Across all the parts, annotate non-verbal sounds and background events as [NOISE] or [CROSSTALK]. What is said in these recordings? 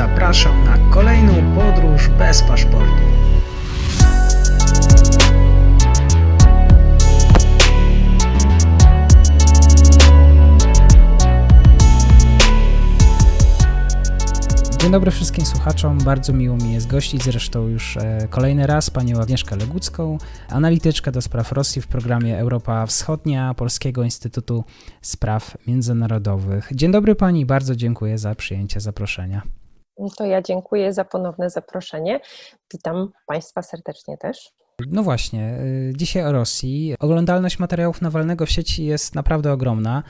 zapraszam na kolejną podróż bez paszportu. Dzień dobry wszystkim słuchaczom. Bardzo miło mi jest gościć zresztą już e, kolejny raz panią Agnieszkę Legucką, analityczkę do spraw Rosji w programie Europa Wschodnia Polskiego Instytutu Spraw Międzynarodowych. Dzień dobry pani, bardzo dziękuję za przyjęcie zaproszenia. To ja dziękuję za ponowne zaproszenie. Witam Państwa serdecznie też. No właśnie, y, dzisiaj o Rosji. Oglądalność materiałów Nawalnego w sieci jest naprawdę ogromna.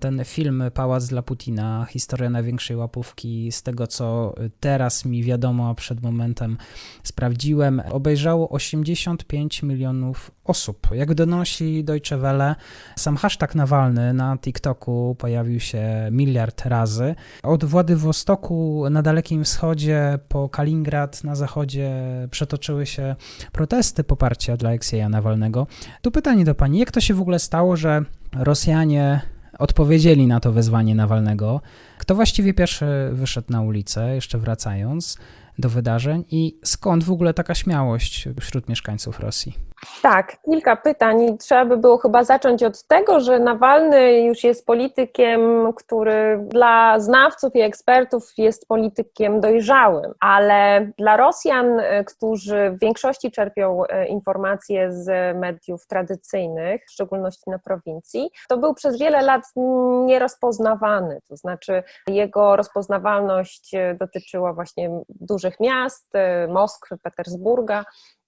Ten film Pałac dla Putina, historia największej łapówki, z tego co teraz mi wiadomo, a przed momentem sprawdziłem, obejrzało 85 milionów osób. Jak donosi Deutsche Welle, sam hashtag Nawalny na TikToku pojawił się miliard razy. Od Władywostoku na Dalekim Wschodzie po Kaliningrad na zachodzie przetoczyły się protesty poparcia dla Aleksieja Nawalnego. Tu pytanie do pani, jak to się w ogóle stało, że Rosjanie odpowiedzieli na to wezwanie Nawalnego? Kto właściwie pierwszy wyszedł na ulicę, jeszcze wracając do wydarzeń i skąd w ogóle taka śmiałość wśród mieszkańców Rosji? Tak, kilka pytań. Trzeba by było chyba zacząć od tego, że Nawalny już jest politykiem, który dla znawców i ekspertów jest politykiem dojrzałym, ale dla Rosjan, którzy w większości czerpią e, informacje z mediów tradycyjnych, w szczególności na prowincji, to był przez wiele lat nierozpoznawany. To znaczy, jego rozpoznawalność e, dotyczyła właśnie dużych miast, e, Moskwy, Petersburga.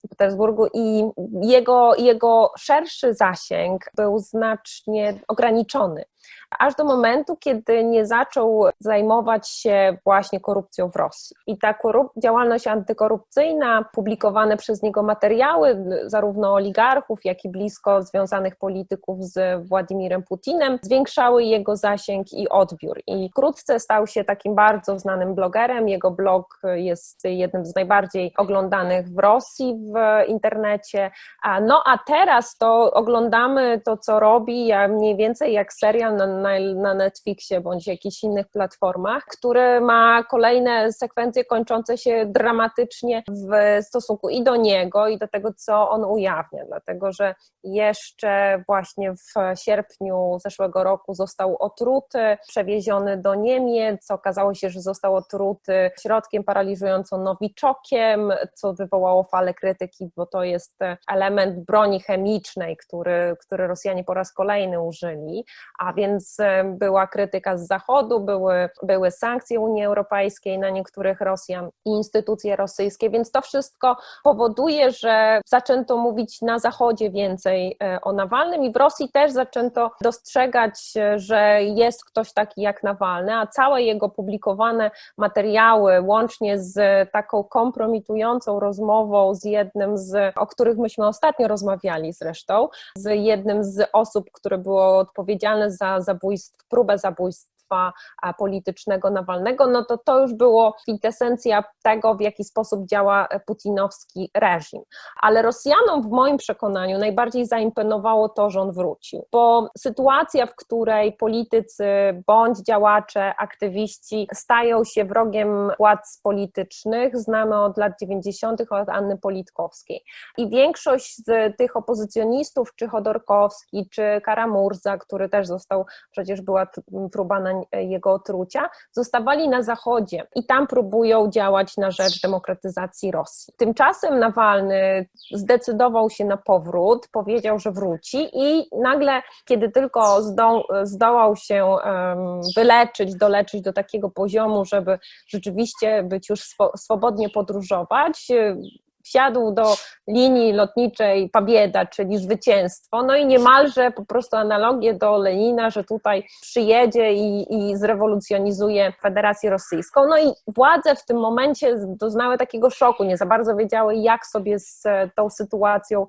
Petersburgu i jego, jego szerszy zasięg był znacznie ograniczony aż do momentu, kiedy nie zaczął zajmować się właśnie korupcją w Rosji. I ta działalność antykorupcyjna, publikowane przez niego materiały, zarówno oligarchów, jak i blisko związanych polityków z Władimirem Putinem, zwiększały jego zasięg i odbiór. I wkrótce stał się takim bardzo znanym blogerem. Jego blog jest jednym z najbardziej oglądanych w Rosji w internecie. No a teraz to oglądamy to, co robi, mniej więcej jak serial na na, na Netflixie bądź jakichś innych platformach, który ma kolejne sekwencje kończące się dramatycznie w stosunku i do niego, i do tego, co on ujawnia, dlatego że jeszcze właśnie w sierpniu zeszłego roku został otruty, przewieziony do Niemiec. Okazało się, że został otruty środkiem paraliżującym nowiczokiem, co wywołało falę krytyki, bo to jest element broni chemicznej, który, który Rosjanie po raz kolejny użyli, a więc była krytyka z Zachodu, były, były sankcje Unii Europejskiej na niektórych Rosjan i instytucje rosyjskie, więc to wszystko powoduje, że zaczęto mówić na Zachodzie więcej e, o Nawalnym i w Rosji też zaczęto dostrzegać, że jest ktoś taki jak Nawalny, a całe jego publikowane materiały, łącznie z taką kompromitującą rozmową z jednym z, o których myśmy ostatnio rozmawiali zresztą, z jednym z osób, które było odpowiedzialne za zabójstw, próbę politycznego Nawalnego, no to to już było kwintesencja tego, w jaki sposób działa putinowski reżim. Ale Rosjanom w moim przekonaniu najbardziej zaimponowało to, że on wrócił, bo sytuacja, w której politycy bądź działacze, aktywiści stają się wrogiem władz politycznych, znamy od lat 90. od Anny Politkowskiej. I większość z tych opozycjonistów, czy Chodorkowski, czy Karamurza, który też został, przecież była próba na jego otrucia, zostawali na Zachodzie i tam próbują działać na rzecz demokratyzacji Rosji. Tymczasem Nawalny zdecydował się na powrót, powiedział, że wróci i nagle, kiedy tylko zdo, zdołał się wyleczyć, doleczyć do takiego poziomu, żeby rzeczywiście być już swobodnie podróżować, wsiadł do linii lotniczej Pabieda, czyli zwycięstwo, no i niemalże po prostu analogię do Lenina, że tutaj przyjedzie i, i zrewolucjonizuje Federację Rosyjską. No i władze w tym momencie doznały takiego szoku, nie za bardzo wiedziały, jak sobie z tą sytuacją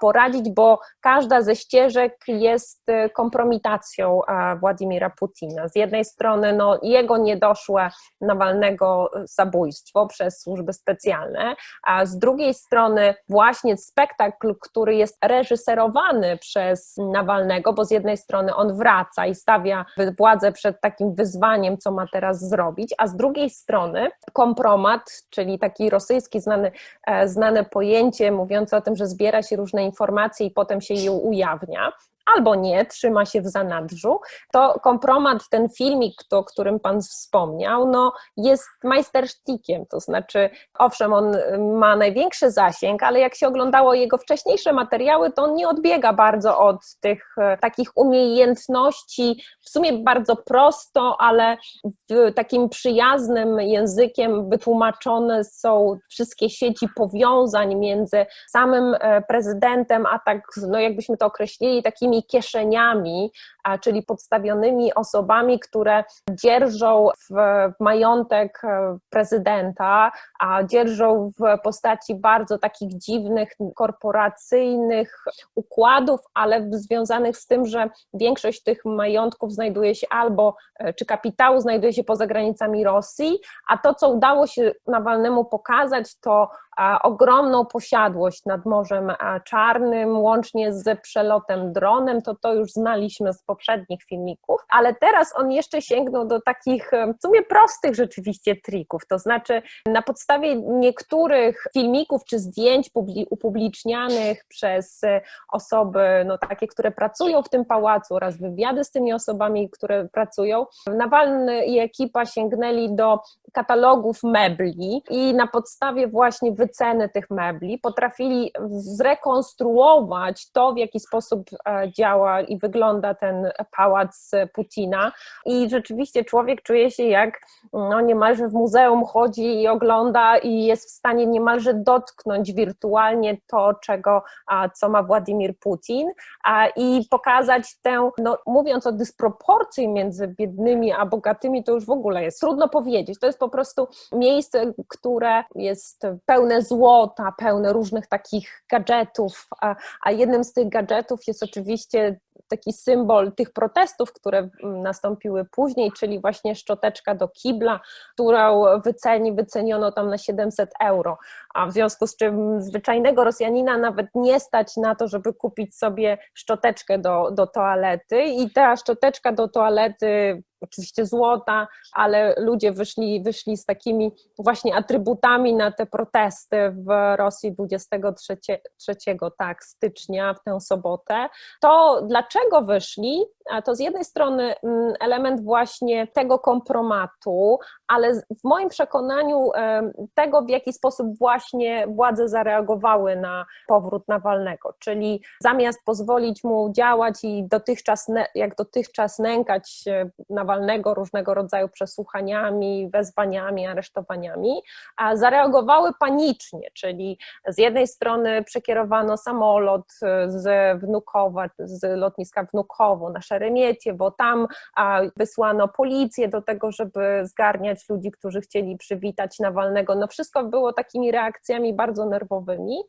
poradzić, bo każda ze ścieżek jest kompromitacją Władimira Putina. Z jednej strony no, jego niedoszłe Nawalnego zabójstwo przez służby specjalne, a z drugiej drugiej strony właśnie spektakl, który jest reżyserowany przez Nawalnego, bo z jednej strony on wraca i stawia władzę przed takim wyzwaniem, co ma teraz zrobić, a z drugiej strony kompromat, czyli taki rosyjski znany, e, znane pojęcie mówiące o tym, że zbiera się różne informacje i potem się je ujawnia albo nie, trzyma się w zanadrzu, to kompromat, ten filmik, o którym Pan wspomniał, no jest majstersztikiem, to znaczy, owszem, on ma największy zasięg, ale jak się oglądało jego wcześniejsze materiały, to on nie odbiega bardzo od tych e, takich umiejętności, w sumie bardzo prosto, ale takim przyjaznym językiem wytłumaczone są wszystkie sieci powiązań między samym e, prezydentem, a tak, no jakbyśmy to określili, takimi kieszeniami, czyli podstawionymi osobami, które dzierżą w majątek e, prezydenta, a dzierżą w postaci bardzo takich dziwnych, korporacyjnych układów, ale związanych z tym, że większość tych majątków znajduje się albo, e, czy kapitału znajduje się poza granicami Rosji, a to, co udało się Nawalnemu pokazać, to ogromną posiadłość nad Morzem Czarnym, łącznie z przelotem dronem, to to już znaliśmy z poprzednich filmików, ale teraz on jeszcze sięgnął do takich w sumie prostych rzeczywiście trików, to znaczy na podstawie niektórych filmików czy zdjęć upublicznianych przez e, osoby, no takie, które pracują w tym pałacu oraz wywiady z tymi osobami, które pracują, Nawalny i ekipa sięgnęli do katalogów mebli i na podstawie właśnie wyceny tych mebli potrafili zrekonstruować to, w jaki sposób e, działa i wygląda ten pałac Putina. I rzeczywiście człowiek czuje się jak no, niemalże w muzeum chodzi i ogląda i jest w stanie niemalże dotknąć wirtualnie to, czego, co ma Władimir Putin i pokazać tę, no, mówiąc o dysproporcji między biednymi a bogatymi, to już w ogóle jest trudno powiedzieć. To jest po prostu miejsce, które jest pełne złota, pełne różnych takich gadżetów, a, a jednym z tych gadżetów jest oczywiście taki symbol tych protestów, które nastąpiły później, czyli właśnie szczoteczka do kibla, którą wyceni, wyceniono tam na 700 euro, a w związku z czym zwyczajnego Rosjanina nawet nie stać na to, żeby kupić sobie szczoteczkę do, do toalety i ta szczoteczka do toalety oczywiście złota, ale ludzie wyszli, wyszli z takimi właśnie atrybutami na te protesty w Rosji 23 tak, stycznia, w tę sobotę. To dlaczego wyszli? To z jednej strony mm, element właśnie tego kompromatu, ale w moim przekonaniu tego, w jaki sposób właśnie władze zareagowały na powrót Nawalnego, czyli zamiast pozwolić mu działać i dotychczas, jak dotychczas nękać Nawalnego różnego rodzaju przesłuchaniami, wezwaniami, aresztowaniami, a zareagowały panicznie, czyli z jednej strony przekierowano samolot z Wnukowa, z lotniska Wnukowo na Szeremiecie, bo tam wysłano policję do tego, żeby zgarniać ludzi, którzy chcieli przywitać Nawalnego. No wszystko było takimi reakcjami bardzo nerwowymi.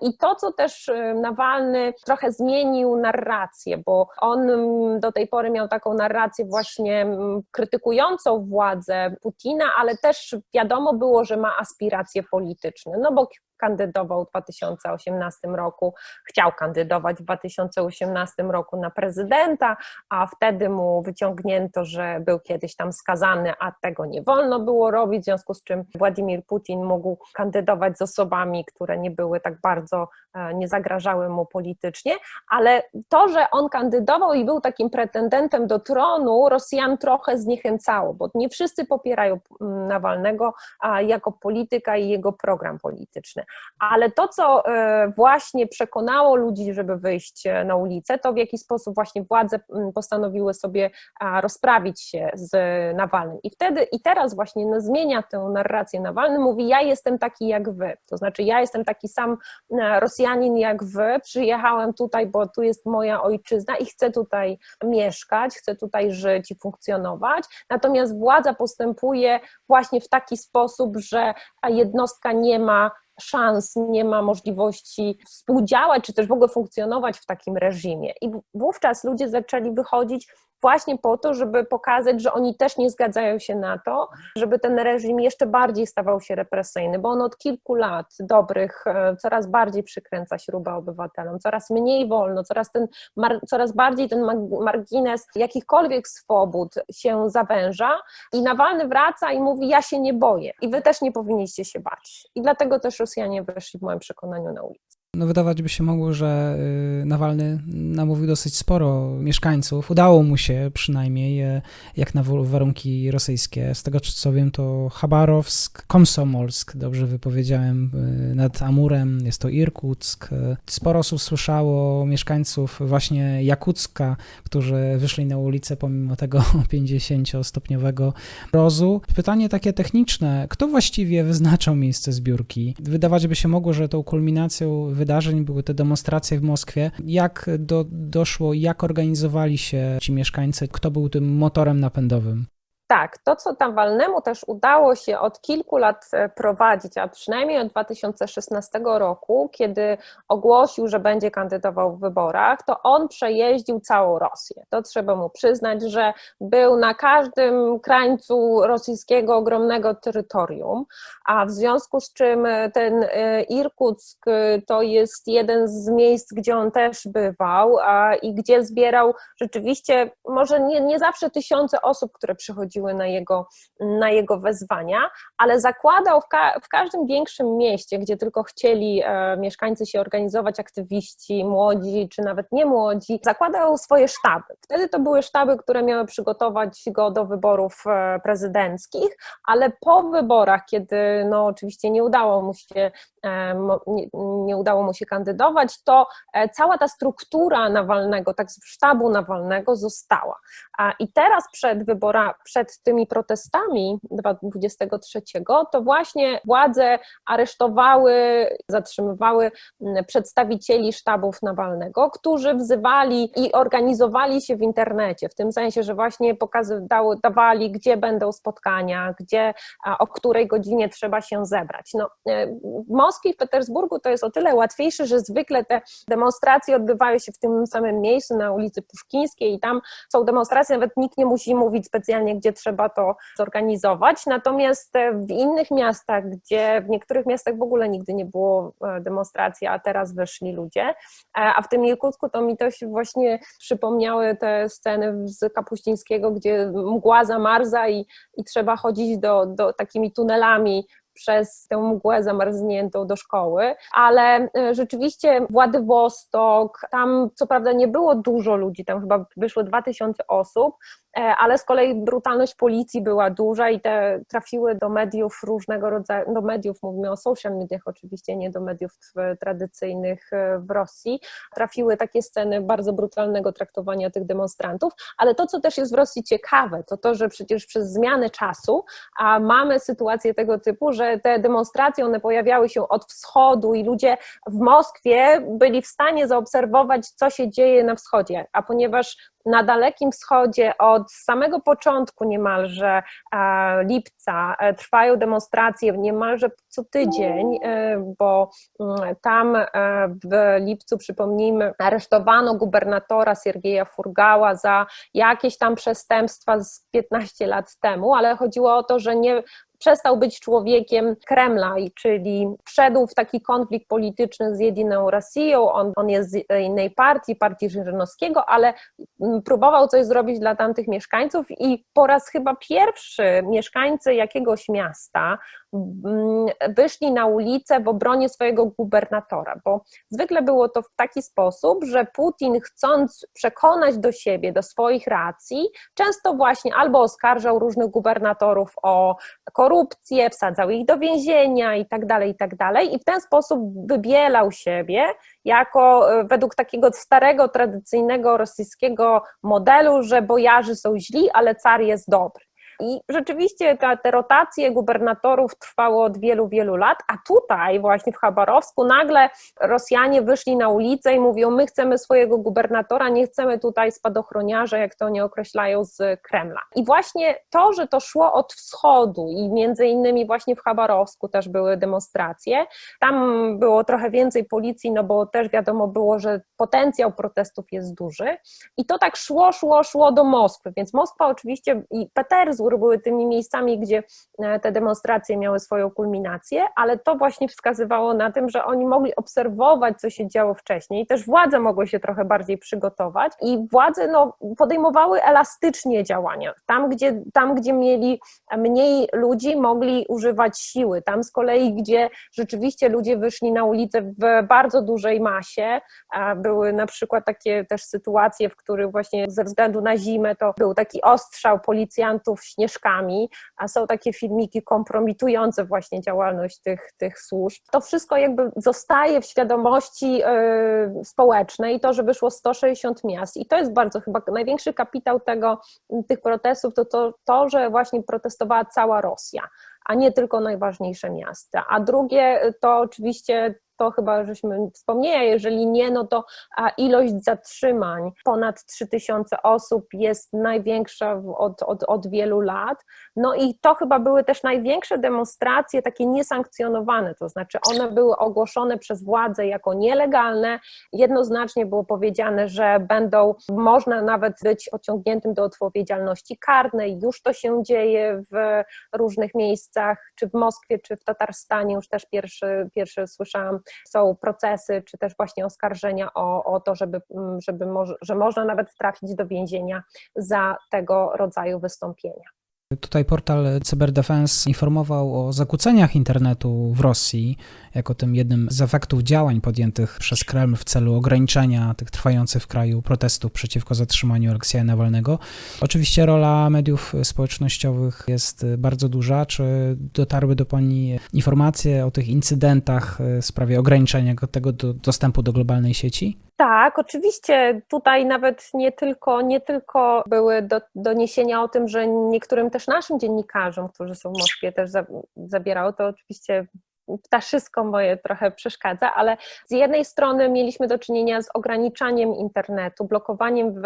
I to, co też y, Nawalny trochę zmienił narrację, bo on mm, do tej pory miał taką narrację właśnie mm, krytykującą władzę Putina, ale też wiadomo było, że ma aspiracje polityczne, no bo kandydował w 2018 roku, chciał kandydować w 2018 roku na prezydenta, a wtedy mu wyciągnięto, że był kiedyś tam skazany, a tego nie wolno było robić, w związku z czym Władimir Putin mógł kandydować z osobami, które nie były tak bardzo, e, nie zagrażały mu politycznie, ale to, że on kandydował i był takim pretendentem do tronu, Rosjan trochę zniechęcało, bo nie wszyscy popierają Nawalnego jako polityka i jego program polityczny ale to, co e, właśnie przekonało ludzi, żeby wyjść e, na ulicę, to w jaki sposób właśnie władze postanowiły sobie rozprawić się z Nawalnym. I wtedy, i teraz właśnie no, zmienia tę narrację Nawalny, mówi: Ja jestem taki jak wy, to znaczy, ja jestem taki sam e, Rosjanin jak wy, przyjechałem tutaj, bo tu jest moja ojczyzna i chcę tutaj mieszkać, chcę tutaj żyć i funkcjonować. Natomiast władza postępuje właśnie w taki sposób, że jednostka nie ma szans, nie ma możliwości współdziałać, czy też w ogóle funkcjonować w takim reżimie. I wówczas ludzie zaczęli wychodzić właśnie po to, żeby pokazać, że oni też nie zgadzają się na to, żeby ten reżim jeszcze bardziej stawał się represyjny, bo on od kilku lat dobrych e, coraz bardziej przykręca śrubę obywatelom, coraz mniej wolno, coraz, ten, coraz bardziej ten margines jakichkolwiek swobód się zawęża i Nawalny wraca i mówi, ja się nie boję i wy też nie powinniście się bać. I dlatego też Rosjanie weszli w moim przekonaniu na ulicę. No wydawać by się mogło, że y, Nawalny namówił dosyć sporo mieszkańców. Udało mu się przynajmniej, y, jak na warunki rosyjskie. Z tego co wiem, to Chabarowsk, Komsomolsk, dobrze wypowiedziałem, y, nad Amurem, jest to Irkuck. Sporo osób słyszało mieszkańców właśnie Jakucka, którzy wyszli na ulicę pomimo tego [LAUGHS] 50-stopniowego mrozu. Pytanie takie techniczne, kto właściwie wyznaczał miejsce zbiórki? Wydawać by się mogło, że tą kulminacją wydarzeń były te demonstracje w Moskwie. Jak do, doszło, jak organizowali się ci mieszkańcy, kto był tym motorem napędowym? Tak, to co tam Walnemu też udało się od kilku lat e, prowadzić, a przynajmniej od 2016 roku, kiedy ogłosił, że będzie kandydował w wyborach, to on przejeździł całą Rosję. To trzeba mu przyznać, że był na każdym krańcu rosyjskiego ogromnego terytorium, a w związku z czym ten e, Irkuck to jest jeden z miejsc, gdzie on też bywał a, i gdzie zbierał rzeczywiście, może nie, nie zawsze tysiące osób, które przychodziły, na jego, na jego wezwania, ale zakładał w, ka w każdym większym mieście, gdzie tylko chcieli e, mieszkańcy się organizować, aktywiści, młodzi czy nawet nie młodzi, zakładał swoje sztaby. Wtedy to były sztaby, które miały przygotować go do wyborów e, prezydenckich, ale po wyborach, kiedy no oczywiście nie udało mu się, nie, nie udało mu się kandydować, to e, cała ta struktura Nawalnego, tak sztabu Nawalnego została. I teraz przed wyborami, przed tymi protestami 23, to właśnie władze aresztowały, zatrzymywały przedstawicieli sztabów Nawalnego, którzy wzywali i organizowali się w internecie, w tym sensie, że właśnie pokazywały, dawali, gdzie będą spotkania, gdzie, o której godzinie trzeba się zebrać. No, e, Moskwie i w Petersburgu to jest o tyle łatwiejsze, że zwykle te demonstracje odbywają się w tym samym miejscu na ulicy Puszkińskiej i tam są demonstracje, nawet nikt nie musi mówić specjalnie, gdzie trzeba to zorganizować. Natomiast e, w innych miastach, gdzie w niektórych miastach w ogóle nigdy nie było e, demonstracji, a teraz wyszli ludzie, e, a w tym Irkucku to mi to się właśnie przypomniały te sceny z Kapuścińskiego, gdzie mgła zamarza i, i trzeba chodzić do, do takimi tunelami przez tę mgłę zamarzniętą do szkoły, ale rzeczywiście Władywostok, tam co prawda nie było dużo ludzi, tam chyba wyszło 2000 osób, ale z kolei brutalność policji była duża i te trafiły do mediów różnego rodzaju, do mediów, mówimy o social mediach oczywiście, nie do mediów tradycyjnych e, w Rosji, trafiły takie sceny bardzo brutalnego traktowania tych demonstrantów, ale to, co też jest w Rosji ciekawe, to to, że przecież przez zmianę czasu a mamy sytuację tego typu, że te demonstracje, one pojawiały się od wschodu i ludzie w Moskwie byli w stanie zaobserwować, co się dzieje na wschodzie, a ponieważ na Dalekim Wschodzie od samego początku niemalże e, lipca e, trwają demonstracje niemalże co tydzień, e, bo mm, tam w lipcu, przypomnijmy, aresztowano gubernatora Siergieja Furgała za jakieś tam przestępstwa z 15 lat temu, ale chodziło o to, że nie przestał być człowiekiem Kremla, czyli wszedł w taki konflikt polityczny z Jediną Rosją, on, on jest z innej partii, partii Żyrynowskiego, ale mm, próbował coś zrobić dla tamtych mieszkańców i po raz chyba pierwszy mieszkańcy jakiegoś miasta wyszli na ulicę w obronie swojego gubernatora, bo zwykle było to w taki sposób, że Putin chcąc przekonać do siebie, do swoich racji, często właśnie albo oskarżał różnych gubernatorów o korupcję, wsadzał ich do więzienia i tak dalej, i tak w ten sposób wybielał siebie jako e, według takiego starego, tradycyjnego rosyjskiego modelu, że bojarzy są źli, ale car jest dobry. I rzeczywiście te rotacje gubernatorów trwały od wielu, wielu lat, a tutaj właśnie w Chabarowsku nagle Rosjanie wyszli na ulicę i mówią, my chcemy swojego gubernatora, nie chcemy tutaj spadochroniarza, jak to oni określają z Kremla. I właśnie to, że to szło od wschodu i między innymi właśnie w Chabarowsku też były demonstracje, tam było trochę więcej policji, no bo też wiadomo było, że potencjał protestów jest duży i to tak szło, szło, szło do Moskwy, więc Moskwa oczywiście i Petersburg były tymi miejscami, gdzie e, te demonstracje miały swoją kulminację, ale to właśnie wskazywało na tym, że oni mogli obserwować, co się działo wcześniej, też władze mogły się trochę bardziej przygotować i władze no, podejmowały elastycznie działania. Tam gdzie, tam, gdzie mieli mniej ludzi, mogli używać siły. Tam z kolei, gdzie rzeczywiście ludzie wyszli na ulicę w bardzo dużej masie, były na przykład takie też sytuacje, w których właśnie ze względu na zimę to był taki ostrzał policjantów śnieżkami, a są takie filmiki kompromitujące właśnie działalność tych, tych służb. To wszystko jakby zostaje w świadomości yy, społecznej to, że wyszło 160 miast i to jest bardzo chyba największy kapitał tego, tych protestów, to, to to, że właśnie protestowała cała Rosja a nie tylko najważniejsze miasta. A drugie to oczywiście to chyba żeśmy wspomnieli, jeżeli nie, no to ilość zatrzymań, ponad 3000 osób jest największa od, od, od wielu lat, no i to chyba były też największe demonstracje takie niesankcjonowane, to znaczy one były ogłoszone przez władze jako nielegalne, jednoznacznie było powiedziane, że będą, można nawet być pociągniętym do odpowiedzialności karnej, już to się dzieje w różnych miejscach, czy w Moskwie, czy w Tatarstanie, już też pierwszy, pierwszy słyszałam są procesy, czy też właśnie oskarżenia o, o to, żeby, mm, żeby że można nawet trafić do więzienia za tego rodzaju wystąpienia. Tutaj portal Cyberdefense informował o zakłóceniach internetu w Rosji, jako tym jednym z efektów działań podjętych przez Kreml w celu ograniczenia tych trwających w kraju protestów przeciwko zatrzymaniu Aleksieja Nawalnego. Oczywiście rola mediów społecznościowych jest bardzo duża. Czy dotarły do Pani informacje o tych incydentach w sprawie ograniczenia tego do, dostępu do globalnej sieci? Tak, oczywiście tutaj nawet nie tylko, nie tylko były do, doniesienia o tym, że niektórym też naszym dziennikarzom, którzy są w Moskwie, też za, zabierało to oczywiście ptaszysko moje trochę przeszkadza, ale z jednej strony mieliśmy do czynienia z ograniczaniem internetu, blokowaniem w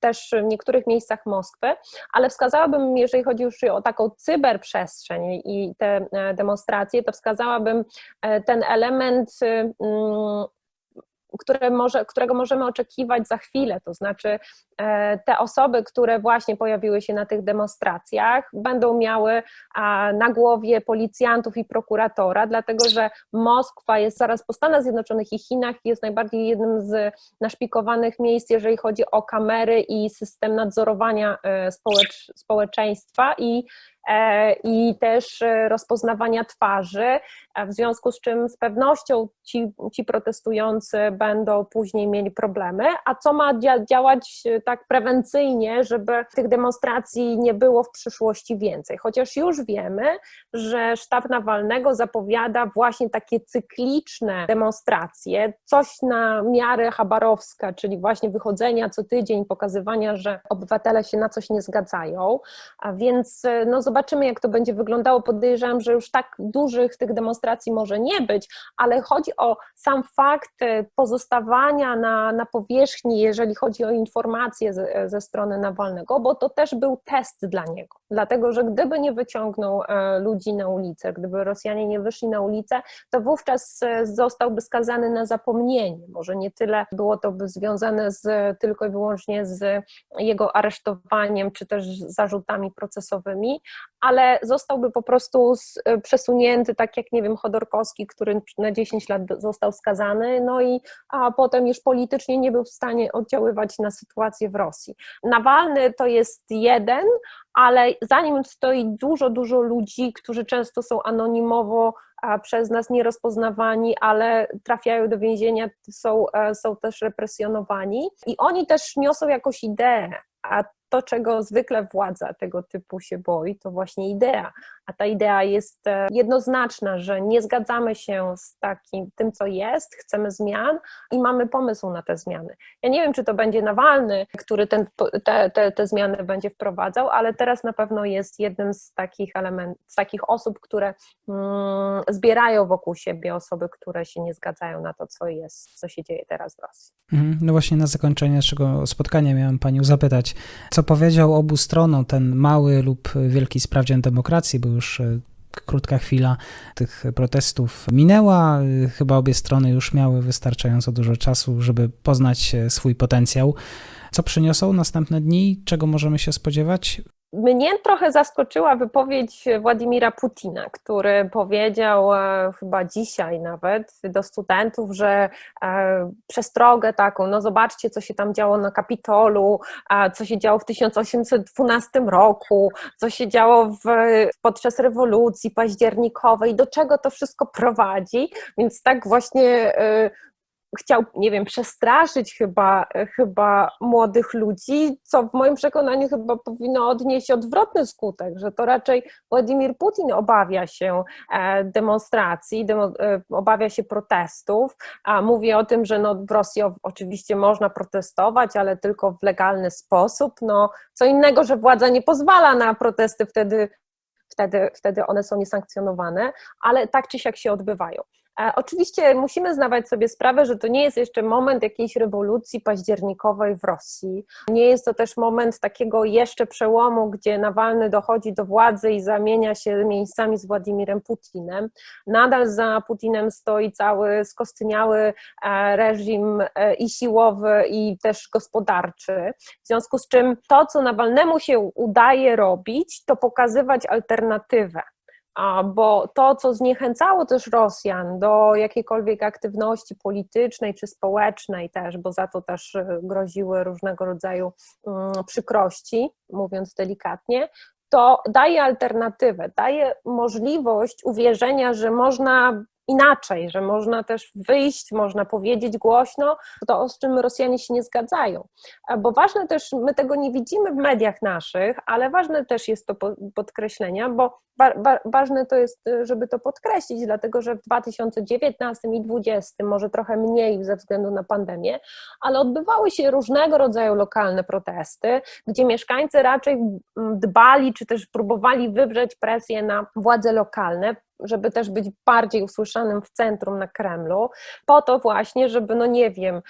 też w niektórych miejscach Moskwy, ale wskazałabym, jeżeli chodzi już o taką cyberprzestrzeń i te e, demonstracje, to wskazałabym e, ten element mm, które może, którego możemy oczekiwać za chwilę, to znaczy e, te osoby, które właśnie pojawiły się na tych demonstracjach, będą miały na głowie policjantów i prokuratora, dlatego że Moskwa jest zaraz po Stanach Zjednoczonych i Chinach jest najbardziej jednym z naszpikowanych miejsc, jeżeli chodzi o kamery i system nadzorowania e, społecz, społeczeństwa. I i też e, rozpoznawania twarzy, w związku z czym z pewnością ci, ci protestujący będą później mieli problemy. A co ma działać e, tak prewencyjnie, żeby tych demonstracji nie było w przyszłości więcej? Chociaż już wiemy, że sztab Nawalnego zapowiada właśnie takie cykliczne demonstracje, coś na miarę Chabarowska, czyli właśnie wychodzenia co tydzień, pokazywania, że obywatele się na coś nie zgadzają, a więc no, zobaczymy, jak to będzie wyglądało. Podejrzewam, że już tak dużych tych demonstracji może nie być, ale chodzi o sam fakt e, pozostawania na, na powierzchni, jeżeli chodzi o informacje ze, ze strony Nawalnego, bo to też był test dla niego. Dlatego, że gdyby nie wyciągnął e, ludzi na ulicę, gdyby Rosjanie nie wyszli na ulicę, to wówczas e, zostałby skazany na zapomnienie. Może nie tyle było to związane z, tylko i wyłącznie z jego aresztowaniem, czy też zarzutami procesowymi, ale zostałby po prostu e, przesunięty, tak jak nie wiem, Chodorkowski, który na 10 lat został skazany, no i a potem już politycznie nie był w stanie oddziaływać na sytuację w Rosji. Nawalny to jest jeden, ale za nim stoi dużo, dużo ludzi, którzy często są anonimowo przez nas nierozpoznawani, ale trafiają do więzienia, są, e, są też represjonowani i oni też niosą jakąś ideę, a to, czego zwykle władza tego typu się boi, to właśnie idea, a ta idea jest e, jednoznaczna, że nie zgadzamy się z takim tym, co jest, chcemy zmian i mamy pomysł na te zmiany. Ja nie wiem, czy to będzie Nawalny, który ten, te, te, te zmiany będzie wprowadzał, ale teraz na pewno jest jednym z takich elementów, z takich osób, które mm, zbierają wokół siebie osoby, które się nie zgadzają na to, co jest, co się dzieje teraz w Rosji. Mhm. No właśnie na zakończenie naszego spotkania miałem panią zapytać, co powiedział obu stronom ten mały lub wielki sprawdzian demokracji, bo już e, krótka chwila tych protestów minęła. Chyba obie strony już miały wystarczająco dużo czasu, żeby poznać e, swój potencjał. Co przyniosą następne dni? Czego możemy się spodziewać? Mnie trochę zaskoczyła wypowiedź Władimira Putina, który powiedział e, chyba dzisiaj nawet do studentów, że e, przestrogę taką, no zobaczcie, co się tam działo na Kapitolu, co się działo w 1812 roku, co się działo w, podczas rewolucji październikowej, do czego to wszystko prowadzi. Więc tak właśnie e, chciał, nie wiem, przestraszyć chyba, chyba młodych ludzi, co w moim przekonaniu chyba powinno odnieść odwrotny skutek, że to raczej Władimir Putin obawia się e, demonstracji, demo, e, obawia się protestów, a mówi o tym, że no w Rosji oczywiście można protestować, ale tylko w legalny sposób. No, co innego, że władza nie pozwala na protesty, wtedy, wtedy, wtedy one są niesankcjonowane, ale tak czy siak się odbywają. Oczywiście musimy zdawać sobie sprawę, że to nie jest jeszcze moment jakiejś rewolucji październikowej w Rosji. Nie jest to też moment takiego jeszcze przełomu, gdzie Nawalny dochodzi do władzy i zamienia się miejscami z Władimirem Putinem. Nadal za Putinem stoi cały skostniały e, reżim e, i siłowy, i też gospodarczy. W związku z czym to, co Nawalnemu się udaje robić, to pokazywać alternatywę bo to, co zniechęcało też Rosjan do jakiejkolwiek aktywności politycznej czy społecznej też, bo za to też y, groziły różnego rodzaju mm, przykrości, mówiąc delikatnie, to daje alternatywę, daje możliwość uwierzenia, że można inaczej, że można też wyjść, można powiedzieć głośno to, z czym Rosjanie się nie zgadzają. Bo ważne też, my tego nie widzimy w mediach naszych, ale ważne też jest to podkreślenia, bo ważne to jest, żeby to podkreślić, dlatego że w 2019 i 2020, może trochę mniej ze względu na pandemię, ale odbywały się różnego rodzaju lokalne protesty, gdzie mieszkańcy raczej dbali, czy też próbowali wywrzeć presję na władze lokalne, żeby też być bardziej usłyszanym w centrum na Kremlu, po to właśnie, żeby, no nie wiem,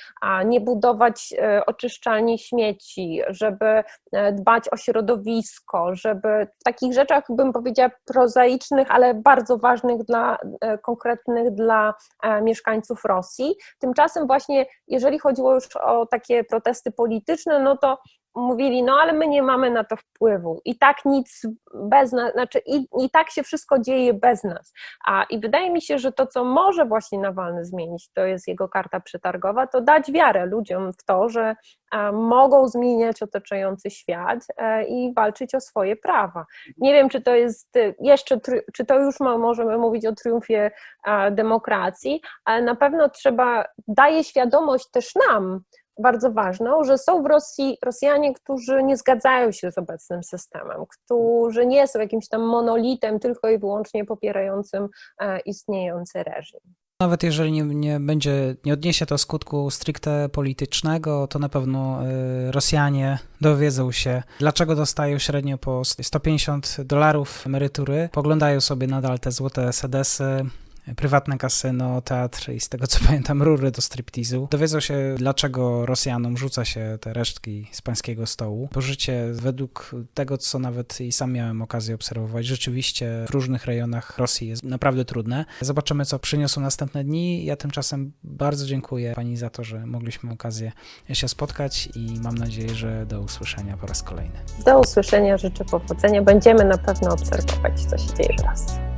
nie budować e, oczyszczalni śmieci, żeby e, dbać o środowisko, żeby w takich rzeczach, bym powiedziała, prozaicznych, ale bardzo ważnych dla e, konkretnych dla mieszkańców Rosji. Tymczasem właśnie, jeżeli chodziło już o takie protesty polityczne, no to mówili, no ale my nie mamy na to wpływu i tak nic bez nas, znaczy i, i tak się wszystko dzieje bez nas. A i wydaje mi się, że to, co może właśnie Nawalny zmienić, to jest jego karta przetargowa, to dać wiarę ludziom w to, że a, mogą zmieniać otaczający świat e, i walczyć o swoje prawa. Nie wiem, czy to jest jeszcze, czy to już ma, możemy mówić o triumfie a, demokracji, ale na pewno trzeba, daje świadomość też nam, bardzo ważną, że są w Rosji Rosjanie, którzy nie zgadzają się z obecnym systemem, którzy nie są jakimś tam monolitem tylko i wyłącznie popierającym e, istniejący reżim. Nawet jeżeli nie, nie, będzie, nie odniesie to skutku stricte politycznego, to na pewno e, Rosjanie dowiedzą się, dlaczego dostają średnio po 150 dolarów emerytury. Poglądają sobie nadal te złote sedesy, prywatne kasyno, teatr i z tego co [LAUGHS] pamiętam rury do striptizu. Dowiedzą się, dlaczego Rosjanom rzuca się te resztki z pańskiego stołu. Bo życie według tego, co nawet i sam miałem okazję obserwować, rzeczywiście w różnych rejonach Rosji jest naprawdę trudne. Zobaczymy, co przyniosą następne dni. Ja tymczasem bardzo dziękuję pani za to, że mogliśmy okazję się spotkać i mam nadzieję, że do usłyszenia po raz kolejny. Do usłyszenia, życzę powodzenia. Będziemy na pewno obserwować, co się dzieje w Rosji.